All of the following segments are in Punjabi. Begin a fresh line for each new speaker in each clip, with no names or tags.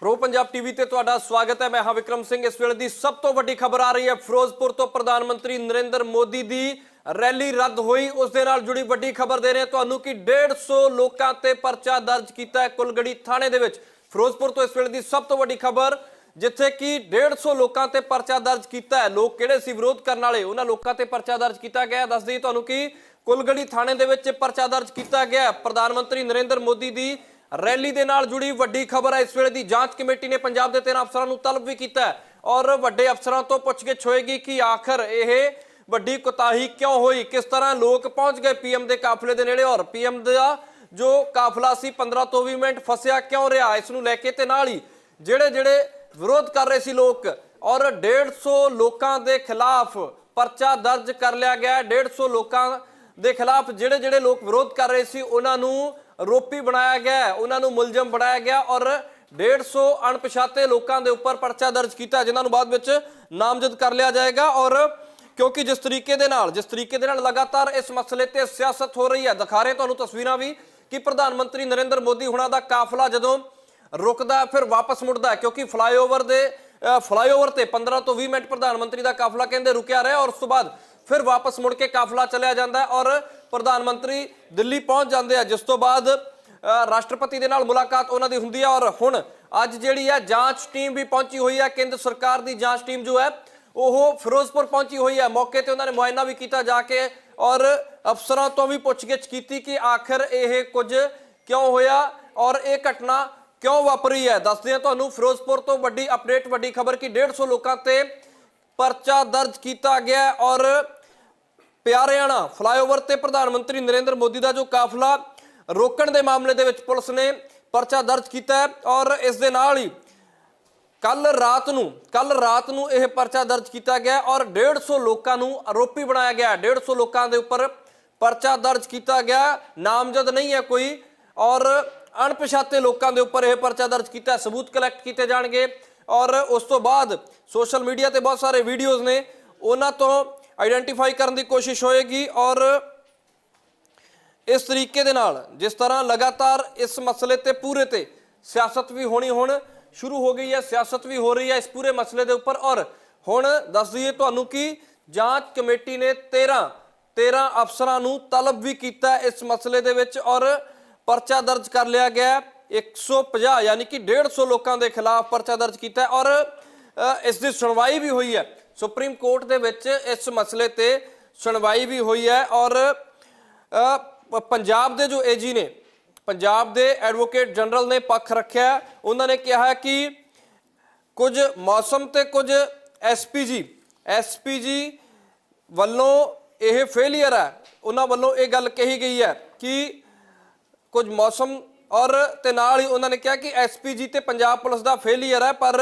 ਪ੍ਰੋ ਪੰਜਾਬ ਟੀਵੀ ਤੇ ਤੁਹਾਡਾ ਸਵਾਗਤ ਹੈ। ਮੈਂ ਹਾਂ ਵਿਕਰਮ ਸਿੰਘ। ਇਸ ਵੇਲੇ ਦੀ ਸਭ ਤੋਂ ਵੱਡੀ ਖਬਰ ਆ ਰਹੀ ਹੈ ਫਿਰੋਜ਼ਪੁਰ ਤੋਂ ਪ੍ਰਧਾਨ ਮੰਤਰੀ ਨਰਿੰਦਰ ਮੋਦੀ ਦੀ ਰੈਲੀ ਰੱਦ ਹੋਈ। ਉਸ ਦੇ ਨਾਲ ਜੁੜੀ ਵੱਡੀ ਖਬਰ ਦੇ ਰਹੇ ਤੁਹਾਨੂੰ ਕਿ 150 ਲੋਕਾਂ ਤੇ ਪਰਚਾ ਦਰਜ ਕੀਤਾ ਹੈ ਕੁਲਗੜੀ ਥਾਣੇ ਦੇ ਵਿੱਚ। ਫਿਰੋਜ਼ਪੁਰ ਤੋਂ ਇਸ ਵੇਲੇ ਦੀ ਸਭ ਤੋਂ ਵੱਡੀ ਖਬਰ, ਜਿੱਥੇ ਕਿ 150 ਲੋਕਾਂ ਤੇ ਪਰਚਾ ਦਰਜ ਕੀਤਾ ਹੈ। ਲੋਕ ਕਿਹੜੇ ਸੀ? ਵਿਰੋਧ ਕਰਨ ਵਾਲੇ। ਉਹਨਾਂ ਲੋਕਾਂ ਤੇ ਪਰਚਾ ਦਰਜ ਕੀਤਾ ਗਿਆ ਹੈ। ਦੱਸ ਦਈਏ ਤੁਹਾਨੂੰ ਕਿ ਕੁਲਗੜੀ ਥਾਣੇ ਦੇ ਵਿੱਚ ਪਰਚਾ ਦਰਜ ਕੀਤਾ ਗਿਆ ਪ੍ਰਧਾਨ ਮੰਤਰੀ ਨਰਿੰਦਰ ਮੋਦੀ ਦੀ ਰੈਲੀ ਦੇ ਨਾਲ ਜੁੜੀ ਵੱਡੀ ਖਬਰ ਹੈ। ਇਸ ਵੇਲੇ ਦੀ ਜਾਂਚ ਕਮੇਟੀ ਨੇ ਪੰਜਾਬ ਦੇ 13 ਅਫਸਰਾਂ ਨੂੰ ਤਲਬ ਵੀ ਕੀਤਾ ਔਰ ਵੱਡੇ ਅਫਸਰਾਂ ਤੋਂ ਪੁੱਛਗਿੱਛ ਹੋਏਗੀ ਕਿ ਆਖਰ ਇਹ ਵੱਡੀ ਕੁਤਾਹੀ ਕਿਉਂ ਹੋਈ? ਕਿਸ ਤਰ੍ਹਾਂ ਲੋਕ ਪਹੁੰਚ ਗਏ ਪੀਐਮ ਦੇ ਕਾਫਲੇ ਦੇ ਨੇੜੇ ਔਰ ਪੀਐਮ ਦਾ ਜੋ ਕਾਫਲਾ ਸੀ 15 ਤੋਂ 20 ਮਿੰਟ ਫਸਿਆ ਕਿਉਂ ਰਿਹਾ? ਇਸ ਨੂੰ ਲੈ ਕੇ ਤੇ ਨਾਲ ਹੀ ਜਿਹੜੇ ਜਿਹੜੇ ਵਿਰੋਧ ਕਰ ਰਹੇ ਸੀ ਲੋਕ ਔਰ 150 ਲੋਕਾਂ ਦੇ ਖਿਲਾਫ ਪਰਚਾ ਦਰਜ ਕਰ ਲਿਆ ਗਿਆ ਹੈ। 150 ਲੋਕਾਂ ਦੇ ਖਿਲਾਫ ਜਿਹੜੇ ਜਿਹੜੇ ਲੋਕ ਵਿਰੋਧ ਕਰ ਰਹੇ ਸੀ, ਉਹਨਾਂ ਨੂੰ ਆਰੋਪੀ ਬਣਾਇਆ ਗਿਆ ਉਹਨਾਂ ਨੂੰ ਮੁਲਜ਼ਮ ਬਣਾਇਆ ਗਿਆ ਔਰ 150 ਅਣਪਛਾਤੇ ਲੋਕਾਂ ਦੇ ਉੱਪਰ ਪਰਚਾ ਦਰਜ ਕੀਤਾ ਜਿਨ੍ਹਾਂ ਨੂੰ ਬਾਅਦ ਵਿੱਚ ਨਾਮਜ਼ਦ ਕਰ ਲਿਆ ਜਾਏਗਾ ਔਰ ਕਿਉਂਕਿ ਜਿਸ ਤਰੀਕੇ ਦੇ ਨਾਲ ਜਿਸ ਤਰੀਕੇ ਦੇ ਨਾਲ ਲਗਾਤਾਰ ਇਸ ਮਸਲੇ ਤੇ ਸਿਆਸਤ ਹੋ ਰਹੀ ਹੈ ਦਿਖਾ ਰਹੇ ਤੁਹਾਨੂੰ ਤਸਵੀਰਾਂ ਵੀ ਕਿ ਪ੍ਰਧਾਨ ਮੰਤਰੀ ਨਰਿੰਦਰ ਮੋਦੀ ਹੁਣਾਂ ਦਾ ਕਾਫਲਾ ਜਦੋਂ ਰੁਕਦਾ ਫਿਰ ਵਾਪਸ ਮੁੜਦਾ ਕਿਉਂਕਿ ਫਲਾਈਓਵਰ ਦੇ ਅ, ਫਲਾਈਓਵਰ ਤੇ 15 ਤੋਂ 20 ਮਿੰਟ ਪ੍ਰਧਾਨ ਮੰਤਰੀ ਦਾ ਕਾਫਲਾ ਕਹਿੰਦੇ ਰੁਕਿਆ ਰਿਹਾ ਔਰ ਉਸ ਤੋਂ ਬਾਅਦ ਫਿਰ ਵਾਪਸ ਮੁੜ ਕੇ ਕਾਫਲਾ ਚਲਿਆ ਜਾਂਦਾ ਔਰ ਪ੍ਰਧਾਨ ਮੰਤਰੀ ਦਿੱਲੀ ਪਹੁੰਚ ਜਾਂਦੇ ਆ, ਜਿਸ ਤੋਂ ਬਾਅਦ ਰਾਸ਼ਟਰਪਤੀ ਦੇ ਨਾਲ ਮੁਲਾਕਾਤ ਉਹਨਾਂ ਦੀ ਹੁੰਦੀ ਹੈ ਔਰ ਹੁਣ ਅੱਜ ਜਿਹੜੀ ਹੈ ਜਾਂਚ ਟੀਮ ਵੀ ਪਹੁੰਚੀ ਹੋਈ ਹੈ, ਕੇਂਦਰ ਸਰਕਾਰ ਦੀ ਜਾਂਚ ਟੀਮ ਜੋ ਹੈ, ਉਹ ਫਿਰੋਜ਼ਪੁਰ ਪਹੁੰਚੀ ਹੋਈ ਹੈ। ਮੌਕੇ ਤੇ ਉਹਨਾਂ ਨੇ ਮੁਆਇਨਾ ਵੀ ਕੀਤਾ ਜਾ ਕੇ ਔਰ ਅਫਸਰਾਂ ਤੋਂ ਵੀ ਪੁੱਛਗਿੱਛ ਕੀਤੀ ਕਿ ਆਖਰ ਇਹ ਕੁਝ ਕਿਉਂ ਹੋਇਆ ਔਰ ਇਹ ਘਟਨਾ ਕਿਉਂ ਵਾਪਰੀ ਹੈ? ਦੱਸਦੇ ਹਾਂ ਤੁਹਾਨੂੰ, ਫਿਰੋਜ਼ਪੁਰ ਤੋਂ ਵੱਡੀ ਅਪਡੇਟ ਵੱਡੀ ਖਬਰ ਕਿ 150 ਲੋਕਾਂ ਤੇ ਪਰਚਾ ਦਰਜ ਕੀਤਾ ਗਿਆ ਔਰ ਪਿਆਰਿਆਣਾ ਫਲਾਈਓਵਰ ਤੇ ਪ੍ਰਧਾਨ ਮੰਤਰੀ ਨਰਿੰਦਰ ਮੋਦੀ ਦਾ ਜੋ ਕਾਫਲਾ ਰੋਕਣ ਦੇ ਮਾਮਲੇ ਦੇ ਵਿੱਚ ਪੁਲਿਸ ਨੇ ਪਰਚਾ ਦਰਜ ਕੀਤਾ ਹੈ ਔਰ ਇਸ ਦੇ ਨਾਲ ਹੀ ਕੱਲ ਰਾਤ ਨੂੰ, ਕੱਲ ਰਾਤ ਨੂੰ ਇਹ ਪਰਚਾ ਦਰਜ ਕੀਤਾ ਗਿਆ ਹੈ ਔਰ 150 ਲੋਕਾਂ ਨੂੰ ਆਰੋਪੀ ਬਣਾਇਆ ਗਿਆ ਹੈ। 150 ਲੋਕਾਂ ਦੇ ਉੱਪਰ ਪਰਚਾ ਦਰਜ ਕੀਤਾ ਗਿਆ ਨਾਮਜ਼ਦ ਨਹੀਂ ਹੈ ਕੋਈ ਔਰ ਅਣਪਛਾਤੇ ਲੋਕਾਂ ਦੇ ਉੱਪਰ ਇਹ ਪਰਚਾ ਦਰਜ ਕੀਤਾ ਸਬੂਤ ਕਲੈਕਟ ਕੀਤੇ ਜਾਣਗੇ ਔਰ ਉਸ ਤੋਂ ਬਾਅਦ ਸੋਸ਼ਲ ਮੀਡੀਆ ਤੇ ਬਹੁਤ ਸਾਰੇ ਵੀਡੀਓਜ਼ ਨੇ। ਉਹਨਾਂ ਤੋਂ ਆਈਡੈਂਟੀਫਾਈ ਕਰਨ ਦੀ ਕੋਸ਼ਿਸ਼ ਹੋਏਗੀ ਔਰ ਇਸ ਤਰੀਕੇ ਦੇ ਨਾਲ, ਜਿਸ ਤਰ੍ਹਾਂ ਲਗਾਤਾਰ ਇਸ ਮਸਲੇ ਤੇ ਪੂਰੇ ਤੇ ਸਿਆਸਤ ਵੀ ਹੋਣੀ ਹੁਣ ਸ਼ੁਰੂ ਹੋ ਗਈ ਹੈ, ਸਿਆਸਤ ਵੀ ਹੋ ਰਹੀ ਹੈ ਇਸ ਪੂਰੇ ਮਸਲੇ ਦੇ ਉੱਪਰ ਔਰ ਹੁਣ ਦੱਸ ਦਈਏ ਤੁਹਾਨੂੰ ਕਿ ਜਾਂਚ ਕਮੇਟੀ ਨੇ 13 13 ਅਫਸਰਾਂ ਨੂੰ ਤਲਬ ਵੀ ਕੀਤਾ ਇਸ ਮਸਲੇ ਦੇ ਵਿੱਚ ਔਰ ਪਰਚਾ ਦਰਜ ਕਰ ਲਿਆ ਗਿਆ ਹੈ। 150 ਯਾਨੀ ਕਿ 150 ਲੋਕਾਂ ਦੇ ਖਿਲਾਫ ਪਰਚਾ ਦਰਜ ਕੀਤਾ ਔਰ ਇਸ ਦੀ ਸੁਣਵਾਈ ਵੀ ਹੋਈ ਹੈ ਸੁਪਰੀਮ ਕੋਰਟ ਦੇ ਵਿੱਚ ਇਸ ਮਸਲੇ ਤੇ ਸੁਣਵਾਈ ਵੀ ਹੋਈ ਹੈ ਔਰ ਪੰਜਾਬ ਦੇ ਜੋ ਏਜੀ ਨੇ, ਪੰਜਾਬ ਦੇ ਐਡਵੋਕੇਟ ਜਨਰਲ ਨੇ ਪੱਖ ਰੱਖਿਆ ਉਹਨਾਂ ਨੇ ਕਿਹਾ ਕਿ ਕੁਝ ਮੌਸਮ ਤੇ ਕੁਝ ਐਸਪੀਜੀ ਐਸਪੀਜੀ ਵੱਲੋਂ ਇਹ ਫੇਲਿਅਰ ਹੈ। ਉਹਨਾਂ ਵੱਲੋਂ ਇਹ ਗੱਲ ਕਹੀ ਗਈ ਹੈ ਕਿ ਕੁਝ ਮੌਸਮ ਔਰ ਤੇ ਨਾਲ ਹੀ ਉਹਨਾਂ ਨੇ ਕਿਹਾ ਕਿ ਐਸਪੀਜੀ ਤੇ ਪੰਜਾਬ ਪੁਲਿਸ ਦਾ ਫੇਲਿਅਰ ਹੈ, ਪਰ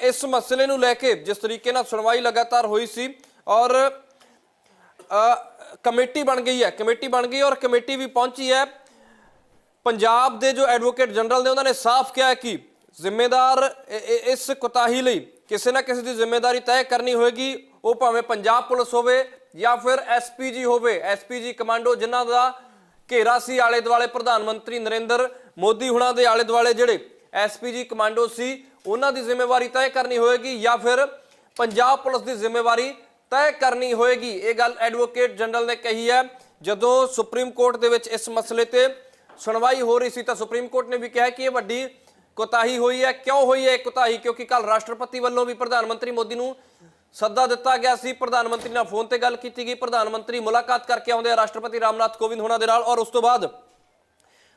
ਇਸ ਮਸਲੇ ਨੂੰ ਲੈ ਕੇ ਜਿਸ ਤਰੀਕੇ ਨਾਲ ਸੁਣਵਾਈ ਲਗਾਤਾਰ ਹੋਈ ਸੀ ਔਰ ਕਮੇਟੀ ਬਣ ਗਈ ਹੈ, ਕਮੇਟੀ ਬਣ ਗਈ ਔਰ ਕਮੇਟੀ ਵੀ ਪਹੁੰਚੀ ਹੈ। ਪੰਜਾਬ ਦੇ ਜੋ ਐਡਵੋਕੇਟ ਜਨਰਲ ਨੇ ਉਹਨਾਂ ਨੇ ਸਾਫ਼ ਕਿਹਾ ਕਿ ਜ਼ਿੰਮੇਦਾਰ ਇਸ ਕੁਤਾਹੀ ਲਈ ਕਿਸੇ ਨਾ ਕਿਸੇ ਦੀ ਜ਼ਿੰਮੇਵਾਰੀ ਤੈਅ ਕਰਨੀ ਹੋਏਗੀ। ਉਹ ਭਾਵੇਂ ਪੰਜਾਬ ਪੁਲਿਸ ਹੋਵੇ ਜਾਂ ਫਿਰ ਐਸਪੀਜੀ ਹੋਵੇ, ਐਸਪੀਜੀ ਕਮਾਂਡੋ ਜਿਨ੍ਹਾਂ ਦਾ ਘੇਰਾ ਸੀ ਆਲੇ ਦੁਆਲੇ ਪ੍ਰਧਾਨ ਮੰਤਰੀ ਨਰਿੰਦਰ ਮੋਦੀ ਹੁਣਾਂ ਦੇ ਆਲੇ ਦੁਆਲੇ ਜਿਹੜੇ ਐਸਪੀਜੀ ਕਮਾਂਡੋ ਸੀ ਉਹਨਾਂ ਦੀ ਜ਼ਿੰਮੇਵਾਰੀ ਤੈਅ ਕਰਨੀ ਹੋਏਗੀ ਜਾਂ ਫਿਰ ਪੰਜਾਬ ਪੁਲਿਸ ਦੀ ਜ਼ਿੰਮੇਵਾਰੀ ਤੈਅ ਕਰਨੀ ਹੋਏਗੀ। ਇਹ ਗੱਲ ਐਡਵੋਕੇਟ ਜਨਰਲ ਨੇ ਕਹੀ ਹੈ। ਜਦੋਂ ਸੁਪਰੀਮ ਕੋਰਟ ਦੇ ਵਿੱਚ ਇਸ ਮਸਲੇ ਤੇ ਸੁਣਵਾਈ ਹੋ ਰਹੀ ਸੀ ਤਾਂ ਸੁਪਰੀਮ ਕੋਰਟ ਨੇ ਵੀ ਕਿਹਾ ਕਿ ਇਹ ਵੱਡੀ ਕੋਤਾਹੀ ਹੋਈ ਹੈ। ਕਿਉਂ ਹੋਈ ਹੈ ਇਹ ਕੋਤਾਹੀ? ਕਿਉਂਕਿ ਕੱਲ ਰਾਸ਼ਟਰਪਤੀ ਵੱਲੋਂ ਵੀ ਪ੍ਰਧਾਨ ਮੰਤਰੀ ਮੋਦੀ ਨੂੰ ਸੱਦਾ ਦਿੱਤਾ ਗਿਆ ਸੀ। ਪ੍ਰਧਾਨ ਮੰਤਰੀ ਨਾਲ ਫੋਨ ਤੇ ਗੱਲ ਕੀਤੀ ਗਈ। ਪ੍ਰਧਾਨ ਮੰਤਰੀ ਮੁਲਾਕਾਤ ਕਰਕੇ ਆਉਂਦੇ ਆ ਰਾਸ਼ਟਰਪਤੀ ਰਾਮਨਾਥ ਕੋਵਿੰਦ ਹੋਣਾ ਦੇ ਨਾਲ ਔਰ ਉਸ ਤੋਂ ਬਾਅਦ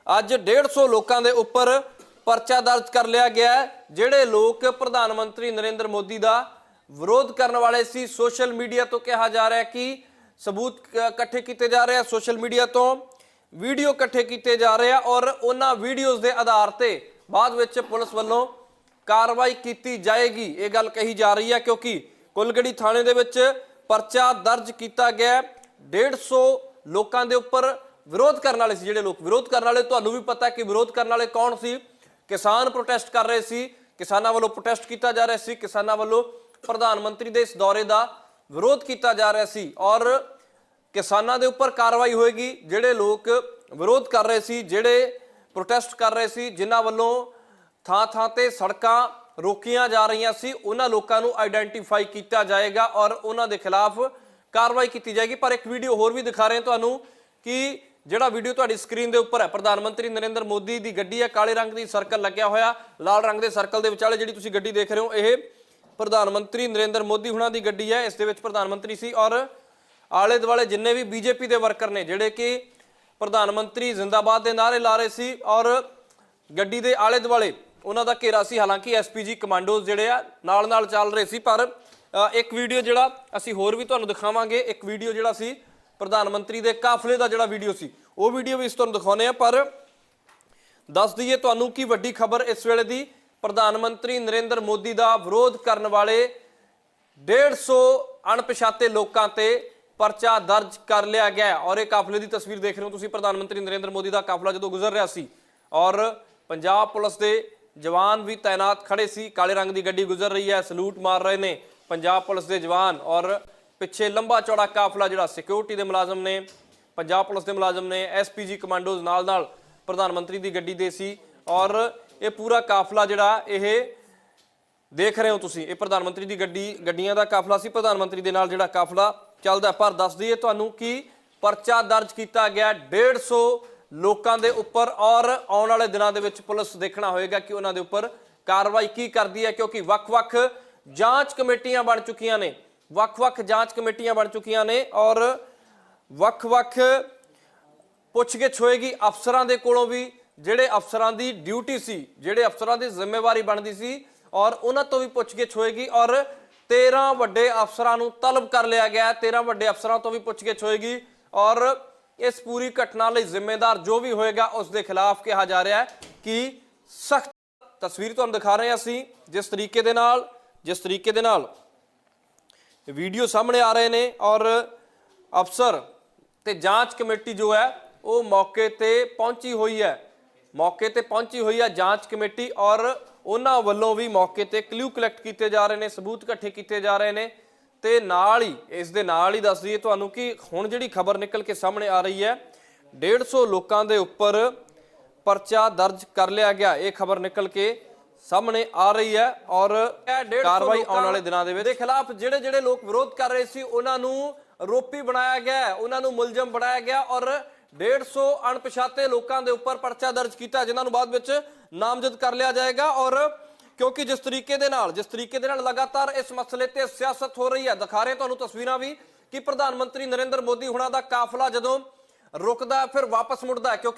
ਅੱਜ 150 ਲੋਕਾਂ ਦੇ ਉੱਪਰ ਪਰਚਾ ਦਰਜ ਕਰ ਲਿਆ ਗਿਆ ਜਿਹੜੇ ਲੋਕ ਪ੍ਰਧਾਨ ਮੰਤਰੀ ਨਰਿੰਦਰ ਮੋਦੀ ਦਾ ਵਿਰੋਧ ਕਰਨ ਵਾਲੇ ਸੀ, ਸੋਸ਼ਲ ਮੀਡੀਆ ਤੋਂ ਕਿਹਾ ਜਾ ਰਿਹਾ ਕਿ ਸਬੂਤ ਇਕੱਠੇ ਕੀਤੇ ਜਾ ਰਹੇ ਆ, ਸੋਸ਼ਲ ਮੀਡੀਆ ਤੋਂ ਵੀਡੀਓ ਇਕੱਠੇ ਕੀਤੇ ਜਾ ਰਹੇ ਆ ਔਰ ਉਹਨਾਂ ਵੀਡੀਓਜ਼ ਦੇ ਆਧਾਰ ਤੇ ਬਾਅਦ ਵਿੱਚ ਪੁਲਿਸ ਵੱਲੋਂ ਕਾਰਵਾਈ ਕੀਤੀ ਜਾਏਗੀ ਇਹ ਗੱਲ ਕਹੀ ਜਾ ਰਹੀ ਹੈ ਕਿਉਂਕਿ ਕੁਲਗੜੀ ਥਾਣੇ ਦੇ ਵਿੱਚ ਪਰਚਾ ਦਰਜ ਕੀਤਾ ਗਿਆ ਹੈ। 150 ਲੋਕਾਂ ਦੇ ਉੱਪਰ ਵਿਰੋਧ ਕਰਨ ਵਾਲੇ ਸੀ, ਜਿਹੜੇ ਲੋਕ ਵਿਰੋਧ ਕਰਨ ਵਾਲੇ, ਤੁਹਾਨੂੰ ਵੀ ਪਤਾ ਕਿ ਵਿਰੋਧ ਕਰਨ ਵਾਲੇ ਕੌਣ ਸੀ ਕਿਸਾਨ ਪ੍ਰੋਟੈਸਟ ਕਰ ਰਹੇ ਸੀ, ਕਿਸਾਨਾਂ ਵੱਲੋਂ ਪ੍ਰੋਟੈਸਟ ਕੀਤਾ ਜਾ ਰਿਹਾ ਸੀ, ਕਿਸਾਨਾਂ ਵੱਲੋਂ ਪ੍ਰਧਾਨ ਮੰਤਰੀ ਦੇ ਇਸ ਦੌਰੇ ਦਾ ਵਿਰੋਧ ਕੀਤਾ ਜਾ ਰਿਹਾ ਸੀ ਔਰ ਕਿਸਾਨਾਂ ਦੇ ਉੱਪਰ ਕਾਰਵਾਈ ਹੋਏਗੀ, ਜਿਹੜੇ ਲੋਕ ਵਿਰੋਧ ਕਰ ਰਹੇ ਸੀ, ਜਿਹੜੇ ਪ੍ਰੋਟੈਸਟ ਕਰ ਰਹੇ ਸੀ, ਜਿਨ੍ਹਾਂ ਵੱਲੋਂ ਥਾਂ ਥਾਂ ਤੇ ਸੜਕਾਂ ਰੋਕੀਆਂ ਜਾ ਰਹੀਆਂ ਸੀ, ਉਹਨਾਂ ਲੋਕਾਂ ਨੂੰ ਆਈਡੈਂਟੀਫਾਈ ਕੀਤਾ ਜਾਏਗਾ ਔਰ ਉਹਨਾਂ ਦੇ ਖਿਲਾਫ ਕਾਰਵਾਈ ਕੀਤੀ ਜਾਏਗੀ। ਪਰ ਇੱਕ ਵੀਡੀਓ ਹੋਰ ਵੀ ਦਿਖਾ ਰਹੇ ਹਾਂ ਤੁਹਾਨੂੰ ਕਿ ਜਿਹੜਾ ਵੀਡੀਓ ਤੁਹਾਡੀ ਸਕਰੀਨ ਦੇ ਉੱਪਰ ਹੈ, ਪ੍ਰਧਾਨ ਮੰਤਰੀ ਨਰਿੰਦਰ ਮੋਦੀ ਦੀ ਗੱਡੀ ਹੈ, ਕਾਲੇ ਰੰਗ ਦੀ ਸਰਕਲ ਲੱਗਿਆ ਹੋਇਆ, ਲਾਲ ਰੰਗ ਦੇ ਸਰਕਲ ਦੇ ਵਿਚਾਲੇ ਜਿਹੜੀ ਤੁਸੀਂ ਗੱਡੀ ਦੇਖ ਰਹੇ ਹੋ, ਇਹ ਪ੍ਰਧਾਨ ਮੰਤਰੀ ਨਰਿੰਦਰ ਮੋਦੀ ਹੁਣਾਂ ਦੀ ਗੱਡੀ ਹੈ, ਇਸ ਦੇ ਵਿੱਚ ਪ੍ਰਧਾਨ ਮੰਤਰੀ ਸੀ ਔਰ ਆਲੇ ਦੁਆਲੇ ਜਿੰਨੇ ਵੀ ਬੀਜੇਪੀ ਦੇ ਵਰਕਰ ਨੇ, ਜਿਹੜੇ ਕਿ ਪ੍ਰਧਾਨ ਮੰਤਰੀ ਜ਼ਿੰਦਾਬਾਦ ਦੇ ਨਾਰੇ ਲਾ ਰਹੇ ਸੀ ਔਰ ਗੱਡੀ ਦੇ ਆਲੇ ਦੁਆਲੇ ਉਹਨਾਂ ਦਾ ਘੇਰਾ ਸੀ, ਹਾਲਾਂਕਿ ਐਸਪੀਜੀ ਕਮਾਂਡੋਜ਼ ਜਿਹੜੇ ਆ ਨਾਲ ਨਾਲ ਚੱਲ ਰਹੇ ਸੀ, ਪਰ ਇੱਕ ਵੀਡੀਓ ਜਿਹੜਾ ਅਸੀਂ ਹੋਰ ਵੀ ਤੁਹਾਨੂੰ ਦਿਖਾਵਾਂਗੇ, ਇੱਕ ਵੀਡੀਓ ਜਿਹੜਾ ਸੀ ਪ੍ਰਧਾਨ ਮੰਤਰੀ ਦੇ ਕਾਫਲੇ ਦਾ ਜਿਹੜਾ ਵੀਡੀਓ ਸੀ, ਉਹ ਵੀਡੀਓ ਵੀ ਇਸ ਤੁਹਾਨੂੰ ਦਿਖਾਉਨੇ ਆ ਪਰ ਦੱਸ ਦਈਏ ਤੁਹਾਨੂੰ ਕੀ ਵੱਡੀ ਖਬਰ ਇਸ ਵੇਲੇ ਦੀ, ਪ੍ਰਧਾਨ ਮੰਤਰੀ ਨਰਿੰਦਰ ਮੋਦੀ ਦਾ ਵਿਰੋਧ ਕਰਨ ਵਾਲੇ 150 ਅਣਪਛਾਤੇ ਲੋਕਾਂ ਤੇ ਪਰਚਾ ਦਰਜ ਕਰ ਲਿਆ ਗਿਆ ਔਰ ਇਹ ਕਾਫਲੇ ਦੀ ਤਸਵੀਰ ਦੇਖ ਰਹੇ ਹੋ ਤੁਸੀਂ, ਪ੍ਰਧਾਨ ਮੰਤਰੀ ਨਰਿੰਦਰ ਮੋਦੀ ਦਾ ਕਾਫਲਾ ਜਦੋਂ ਗੁਜ਼ਰ ਰਿਹਾ ਸੀ। ਔਰ ਪੰਜਾਬ ਪੁਲਿਸ ਦੇ ਜਵਾਨ ਵੀ ਤਾਇਨਾਤ ਖੜੇ ਸੀ, ਕਾਲੇ ਰੰਗ ਦੀ ਗੱਡੀ ਗੁਜ਼ਰ ਰਹੀ ਹੈ, ਸਲੂਟ ਮਾਰ ਰਹੇ ਨੇ ਪੰਜਾਬ ਪੁਲਿਸ ਦੇ ਜਵਾਨ। ਔਰ ਪਿੱਛੇ ਲੰਬਾ ਚੌੜਾ ਕਾਫਲਾ ਜਿਹੜਾ ਸਿਕਿਉਰਿਟੀ ਦੇ ਮੁਲਾਜ਼ਮ ਨੇ, ਪੰਜਾਬ ਪੁਲਿਸ ਦੇ ਮੁਲਾਜ਼ਮ ਨੇ ਐਸਪੀਜੀ ਕਮਾਂਡੋਜ਼ ਨਾਲ ਨਾਲ ਪ੍ਰਧਾਨ ਮੰਤਰੀ ਦੀ ਗੱਡੀ ਦੇ ਸੀ ਔਰ ਇਹ ਪੂਰਾ ਕਾਫਲਾ ਜਿਹੜਾ ਇਹ ਦੇਖ ਰਹੇ ਹੋ ਤੁਸੀਂ, ਇਹ ਪ੍ਰਧਾਨ ਮੰਤਰੀ ਦੀ ਗੱਡੀ, ਗੱਡੀਆਂ ਦਾ ਕਾਫਲਾ ਸੀ, ਪ੍ਰਧਾਨ ਮੰਤਰੀ ਦੇ ਨਾਲ ਜਿਹੜਾ ਕਾਫਲਾ ਚੱਲਦਾ ਪਰ ਦੱਸ ਦਈਏ ਤੁਹਾਨੂੰ ਕਿ ਪਰਚਾ ਦਰਜ ਕੀਤਾ ਗਿਆ 150 ਲੋਕਾਂ ਦੇ ਉੱਪਰ ਔਰ ਆਉਣ ਵਾਲੇ ਦਿਨਾਂ ਦੇ ਵਿੱਚ ਪੁਲਿਸ ਦੇਖਣਾ ਹੋਏਗਾ ਕਿ ਉਹਨਾਂ ਦੇ ਉੱਪਰ ਕਾਰਵਾਈ ਕੀ ਕਰਦੀ ਹੈ, ਕਿਉਂਕਿ ਵੱਖ-ਵੱਖ ਜਾਂਚ ਕਮੇਟੀਆਂ ਬਣ ਚੁੱਕੀਆਂ ਨੇ। ਵੱਖ-ਵੱਖ ਜਾਂਚ ਕਮੇਟੀਆਂ ਬਣ ਚੁੱਕੀਆਂ ਨੇ ਔਰ ਵੱਖ-ਵੱਖ ਪੁੱਛਗਿੱਛ ਹੋਏਗੀ ਅਫਸਰਾਂ ਦੇ ਕੋਲੋਂ ਵੀ, ਜਿਹੜੇ ਅਫਸਰਾਂ ਦੀ ਡਿਊਟੀ ਸੀ, ਜਿਹੜੇ ਅਫਸਰਾਂ ਦੀ ਜ਼ਿੰਮੇਵਾਰੀ ਬਣਦੀ ਸੀ ਔਰ ਉਹਨਾਂ ਤੋਂ ਵੀ ਪੁੱਛਗਿੱਛ ਹੋਏਗੀ ਔਰ 13 ਵੱਡੇ ਅਫਸਰਾਂ ਨੂੰ ਤਲਬ ਕਰ ਲਿਆ ਗਿਆ ਹੈ। 13 ਵੱਡੇ ਅਫਸਰਾਂ ਤੋਂ ਵੀ ਪੁੱਛਗਿੱਛ ਹੋਏਗੀ ਔਰ ਇਸ ਪੂਰੀ ਘਟਨਾ ਲਈ ਜ਼ਿੰਮੇਦਾਰ ਜੋ ਵੀ ਹੋਏਗਾ ਉਸ ਦੇ ਖਿਲਾਫ ਕਿਹਾ ਜਾ ਰਿਹਾ ਹੈ ਕਿ ਸਖਤ ਤਸਵੀਰ ਤੁਹਾਨੂੰ ਦਿਖਾ ਰਹੇ ਹਾਂ ਅਸੀਂ, ਜਿਸ ਤਰੀਕੇ ਦੇ ਨਾਲ, ਜਿਸ ਤਰੀਕੇ ਦੇ ਨਾਲ ਵੀਡੀਓ ਸਾਹਮਣੇ ਆ ਰਹੇ ਨੇ ਔਰ ਅਫਸਰ ਤੇ ਜਾਂਚ ਕਮੇਟੀ ਜੋ ਹੈ, ਉਹ ਮੌਕੇ ਤੇ ਪਹੁੰਚੀ ਹੋਈ ਹੈ। ਮੌਕੇ ਤੇ ਪਹੁੰਚੀ ਹੋਈ ਹੈ ਜਾਂਚ ਕਮੇਟੀ ਔਰ ਉਹਨਾਂ ਵੱਲੋਂ ਵੀ ਮੌਕੇ ਤੇ ਕਲਿਊ ਕਲੈਕਟ ਕੀਤੇ ਜਾ ਰਹੇ ਨੇ, ਸਬੂਤ ਇਕੱਠੇ ਕੀਤੇ ਜਾ ਰਹੇ ਨੇ। ਤੇ ਨਾਲ ਹੀ, ਇਸ ਦੇ ਨਾਲ ਹੀ ਦੱਸ ਦਈਏ ਤੁਹਾਨੂੰ ਕਿ ਹੁਣ ਜਿਹੜੀ ਖਬਰ ਨਿਕਲ ਕੇ ਸਾਹਮਣੇ ਆ ਰਹੀ ਹੈ 150 ਲੋਕਾਂ ਦੇ ਉੱਪਰ ਪਰਚਾ ਦਰਜ ਕਰ ਲਿਆ ਗਿਆ। ਇਹ ਖਬਰ ਨਿਕਲ ਕੇ ਸਾਹਮਣੇ ਆ ਰਹੀ ਹੈ ਔਰ ਕਾਰਵਾਈ ਆਉਣ ਵਾਲੇ ਦਿਨਾਂ ਦੇ ਵਿੱਚ। ਦੇ ਖਿਲਾਫ ਜਿਹੜੇ ਜਿਹੜੇ ਲੋਕ ਵਿਰੋਧ ਕਰ ਰਹੇ ਸੀ ਉਹਨਾਂ ਨੂੰ ਰੋਪੀ ਬਣਾਇਆ ਗਿਆ ਉਹਨਾਂ ਨੂੰ ਮੁਲਜ਼ਮ ਬਣਾਇਆ ਗਿਆ ਔਰ 150 ਅਣਪਛਾਤੇ ਲੋਕਾਂ ਦੇ ਉੱਪਰ ਪਰਚਾ ਦਰਜ ਕੀਤਾ ਜਿਨ੍ਹਾਂ ਨੂੰ ਬਾਅਦ ਵਿੱਚ ਨਾਮਜ਼ਦ ਕਰ ਲਿਆ ਜਾਏਗਾ ਔਰ ਕਿਉਂਕਿ ਜਿਸ ਤਰੀਕੇ ਦੇ ਨਾਲ ਜਿਸ ਤਰੀਕੇ ਦੇ ਨਾਲ ਲਗਾਤਾਰ ਇਸ ਮਸਲੇ ਤੇ ਸਿਆਸਤ ਹੋ ਰਹੀ ਹੈ ਦਿਖਾ ਰਹੇ ਤੁਹਾਨੂੰ ਤਸਵੀਰਾਂ ਵੀ ਕਿ ਪ੍ਰਧਾਨ ਮੰਤਰੀ ਨਰਿੰਦਰ ਮੋਦੀ ਹੁਣਾਂ ਦਾ ਕਾਫਲਾ ਜਦੋਂ ਰੁਕਦਾ ਫਿਰ ਵਾਪਸ ਮੁੜਦਾ ਕਿਉਂਕਿ